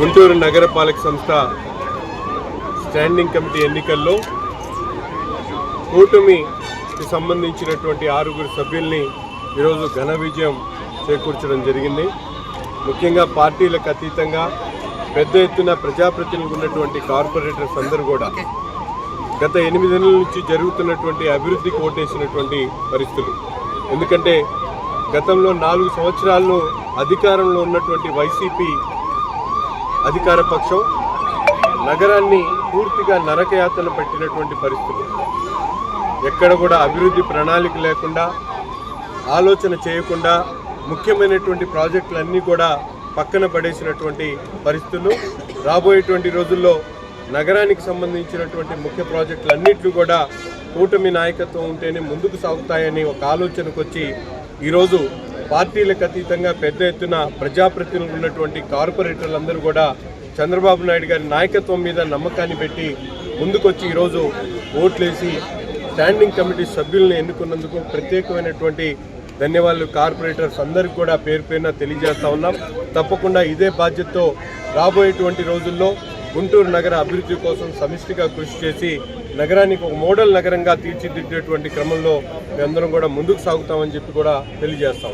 గుంటూరు నగరపాలక సంస్థ standing committee ఎన్నికల్లో కూటమికి సంబంధించినటువంటి ఆరుగురు సభ్యుల్ని ఈరోజు ఘన విజయం చేకూర్చడం జరిగింది. ముఖ్యంగా పార్టీలకు అతీతంగా పెద్ద ఎత్తున ప్రజాప్రతినిధులు ఉన్నటువంటి కార్పొరేటర్స్ అందరూ కూడా గత ఎనిమిది నెలల నుంచి జరుగుతున్నటువంటి అభివృద్ధికి ఓటేసినటువంటి పరిస్థితులు. ఎందుకంటే గతంలో నాలుగు సంవత్సరాల్లో అధికారంలో ఉన్నటువంటి వైసీపీ అధికార పక్షం నగరాన్ని పూర్తిగా నరకయాతన పెట్టినటువంటి పరిస్థితులు ఎక్కడ కూడా అభివృద్ధి ప్రణాళిక లేకుండా ఆలోచన చేయకుండా ముఖ్యమైనటువంటి ప్రాజెక్టులన్నీ కూడా పక్కన పడేసినటువంటి పరిస్థితులు. రాబోయేటువంటి రోజుల్లో నగరానికి సంబంధించినటువంటి ముఖ్య ప్రాజెక్టులన్నింటినీ కూడా కూటమి నాయకత్వం ఉంటేనే ముందుకు సాగుతాయని ఒక ఆలోచనకు వచ్చి ఈరోజు పార్టీలకు అతీతంగా పెద్ద ఎత్తున ప్రజాప్రతినిధులు ఉన్నటువంటి కార్పొరేటర్లందరూ కూడా చంద్రబాబు నాయుడు గారి నాయకత్వం మీద నమ్మకాన్ని పెట్టి ముందుకొచ్చి ఈరోజు ఓట్లేసి స్టాండింగ్ కమిటీ సభ్యులను ఎన్నుకున్నందుకు ప్రత్యేకమైనటువంటి ధన్యవాదాలు. కార్పొరేటర్స్ అందరికీ కూడా పేరు పేరున తెలియజేస్తా ఉన్నాం. తప్పకుండా ఇదే బాధ్యతతో రాబోయేటువంటి రోజుల్లో గుంటూరు నగర అభివృద్ధి కోసం సమిష్టిగా కృషి చేసి నగరానికి ఒక మోడల్ నగరంగా తీర్చిదిద్దేటువంటి క్రమంలో మేమందరం కూడా ముందుకు సాగుతామని చెప్పి కూడా తెలియజేస్తా